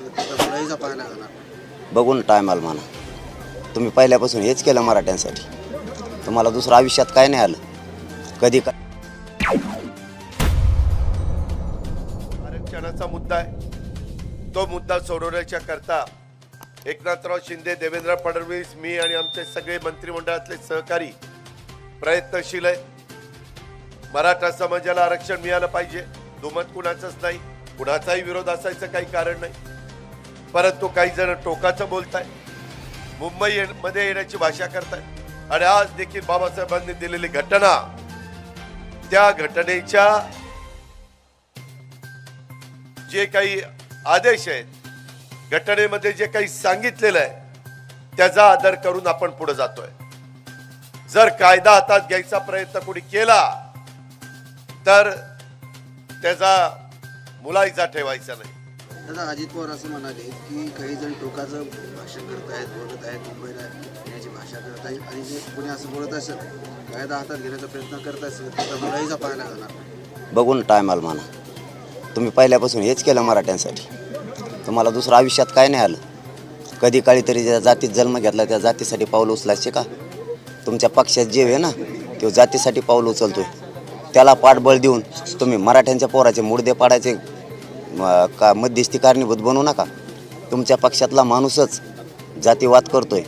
मुलाहीचा पाहायला जाणार. बघून टायमाला म्हणा तुम्ही पहिल्यापासून हेच केलं मराठ्यांसाठी. तुम्हाला दुसरं आयुष्यात काय नाही आलं. कधी काय आरक्षणाचा मुद्दा आहे. तो मुद्दा सोडवण्याच्या करता एकनाथराव शिंदे देवेंद्र फडणवीस मी आणि आमचे सगळे मंत्रिमंडळातले सहकारी प्रयत्नशील आहेत. मराठा समाजाला आरक्षण मिळालं पाहिजे. दुमत कुणाचंच नाही. कुणाचाही विरोध असायचं काही कारण नाही. परंतु काही जण टोकाचं बोलताय. मुंबई ये- मध्ये येण्याची भाषा करताय. आणि आज देखील बाबासाहेबांनी दिलेली घटना. त्या घटनेच्या जे काही आदेश आहेत घटनेमध्ये जे काही सांगितलेलं आहे त्याचा आदर करून आपण पुढे जातोय. जर कायदा हातात घ्यायचा प्रयत्न कोणी केला तर त्याचा मुलायचा ठेवायचा नाही. दादा अजित पवार असं म्हणाले की काही जण टोकाचं भाषण करत आहेत बोलत आहेत मुंबईला येण्याची भाषा करत आहेत आणि जे कोणी असं बोलत असेल कायदा हातात घेण्याचा प्रयत्न करत असेल तर मुलाहीचा पाहायला जाणार. बघून टायमाला म्हणा. तुम्ही पहिल्यापासून हेच केलं मराठ्यांसाठी. तुम्हाला दुसरं आयुष्यात काय नाही आलं. कधी काळी तरी ज्या जातीत जन्म घेतला त्या जातीसाठी पाऊल उचलायचे का? तुमच्या पक्षात जीव आहे ना तो जातीसाठी पाऊल उचलतोय. त्याला पाठबळ देऊन तुम्ही मराठ्यांच्या पोराचे मुडदे पाडायचे का मध्यस्थी कारणीभूत बनू नका. तुमच्या पक्षातला माणूसच जातीवाद करतोय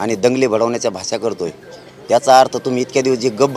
आणि दंगली भडवण्याच्या भाषा करतोय. याचा अर्थ तुम्ही इतक्या दिवस जी गब्ब